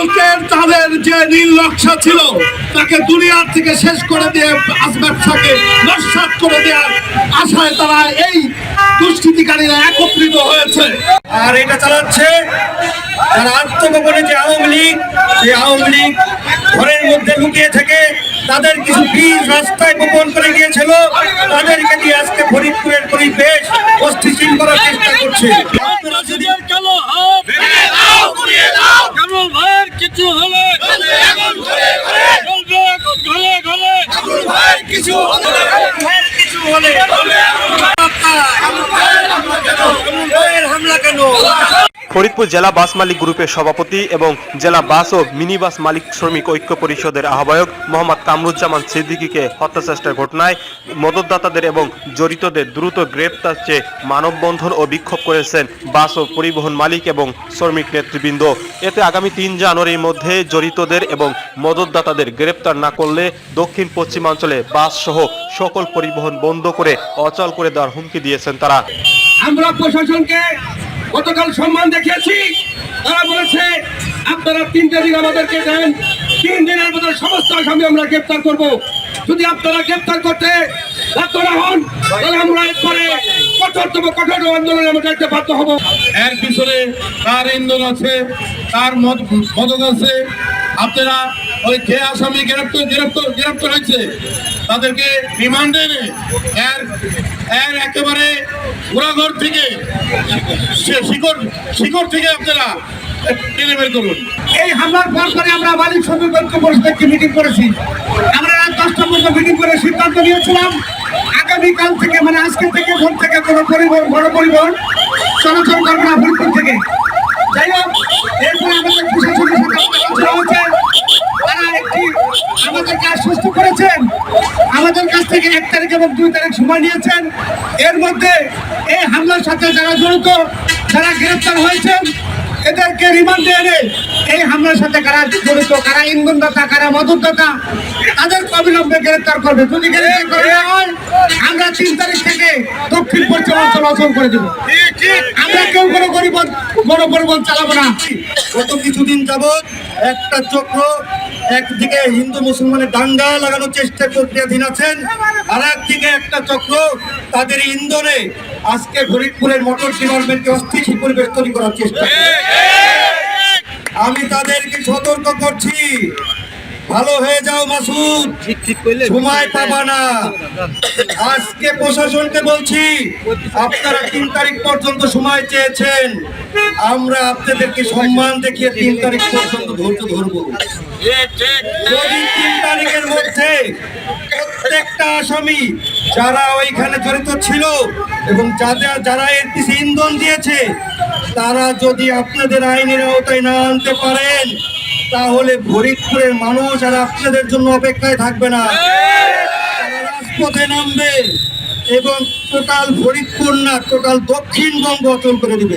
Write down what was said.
কালকের তাদের যে নীল নকশা ছিল, তাকে দুনিয়ার থেকে শেষ করে দিয়ে আজ ব্যবসাকে নস্বাত করে দেওয়ার আশায় তারা এই দুষ্কৃতিকারীরা একত্রিত হয়েছে। আর এটা চালাচ্ছে যারা আত্মগোপনে যে আওয়ামী লীগ সেই আওয়ামী লীগ ঘরের মধ্যে লুকিয়ে থেকে তাদের কিছু বীজ রাস্তায় গোপন করে গিয়েছিল, তাদেরকে দিয়ে আজকে ফরিদপুরের পরিবেশ অস্থিতিশীল করার চেষ্টা করছে। কিছু হলে হ্যাঁ, কিছু হলে। হ্যাঁ, ফরিদপুর জেলা বাস মালিক গ্রুপের সভাপতি এবং জেলা বাস ও মিনি বাস মালিক শ্রমিক ঐক্য পরিষদের আহ্বায়ক মোহাম্মদ কামরুজ্জামান সিদ্দিকীকে হত্যাচেষ্টার ঘটনায় মদতদাতাদের এবং জড়িতদের দ্রুত গ্রেপ্তার চেয়ে মানববন্ধন ও বিক্ষোভ করেছেন বাস ও পরিবহন মালিক এবং শ্রমিক নেতৃবৃন্দ। এতে আগামী তিন জানুয়ারির মধ্যে জড়িতদের এবং মদতদাতাদের গ্রেপ্তার না করলে দক্ষিণ পশ্চিমাঞ্চলে বাস সহ সকল পরিবহন বন্ধ করে অচল করে দেওয়ার হুমকি দিয়েছেন তারা। আমরা প্রশাসনকে গতকাল সম্মান দেখিয়েছি। তারা বলেছে, আপনারা তিনটে দিন আমাদেরকে দেন, তিন দিনের মধ্যে সমস্ত আসামি আমরা গ্রেপ্তার করব। যদি আপনারা গ্রেপ্তার করতে হন আমরা আন্দোলনে বাধ্য হব। এর তার ইন্ধন আছে, তার আছে। আপনারা ওই যে আসামি গ্রেপ্তার গ্রেপ্তার গ্রেপ্তার হয়েছে। তাদেরকে রিমান্ডে এনে এর এর একেবারে ঘোরাঘর থেকে শিকড় শিকড় থেকে আপনারা এই হামলার পর আমরা মালিক শ্রমিক ঐক্য পরিষদকে মিটিং করেছি। আমরা রাত দশটা পর্যন্ত মিটিং করে সিদ্ধান্ত নিয়েছিলাম, আগামীকাল থেকে মানে আজকে থেকে, ভোর থেকে কোনো পরিবহন, বড় পরিবহন চলাচল করবে না ফরিদপুর থেকে। যাই হোক, এরপরে আমাদের প্রশাসনের সাথে আলোচনা একটি আমাদেরকে আশ্বস্ত করেছেন। আমাদের কাছ থেকে এক তারিখ এবং দুই তারিখ সময় নিয়েছেন। এর মধ্যে এই হামলার সাথে যারা জড়িত, যারা গ্রেপ্তার হয়েছেন, এদেরকে রিমান্ডে এনে এই হামলার সাথে কারা জড়িত, কারা ইন্ধনদাতা, কারা মদতদাতা তাদের অবিলম্বে গ্রেপ্তার করবে। যদি গ্রেপ্তার হয়, আমরা তিন তারিখ থেকে দক্ষিণ পশ্চিমাঞ্চল অচল করে আমরা কেউ কোনো গরিব গণপরিবহন চালাবো না। গত কিছুদিন একটা চক্র একদিকে হিন্দু মুসলমানের দাঙ্গা লাগানোর চেষ্টা আছেন, আর একদিকে একটা চক্র তাদের ইন্ধনে আজকে ফরিদপুরের মোটর ডিপার্টমেন্টকে অস্থিতিশীল পরিবেশ তৈরি করার চেষ্টা আমি তাদেরকে সতর্ক করছি। ভালো হয়ে যাও মাসুদ। সময় পাবা না। আজকে প্রশাসনকে বলছি আপনারা তিন তারিখ পর্যন্ত সময় চেয়েছেন। আমরা আপনাদেরকে সম্মান দেখিয়ে তিন তারিখ পর্যন্ত ধৈর্য ধরবো। যদি তিন তারিখের মধ্যে প্রত্যেকটা আসামি যারা ওইখানে জড়িত ছিল এবং যারা যারা এর পিছে ইন্ধন দিয়েছে, তারা যদি আপনাদের আইনের আওতায় না আনতে পারেন, তাহলে ফরিদপুরের মানুষ আর আপনাদের জন্য অপেক্ষায় থাকবে না। রাজপথে নামবে এবং টোটাল ফরিদপুর না, টোটাল দক্ষিণবঙ্গ অচল করে দিবে।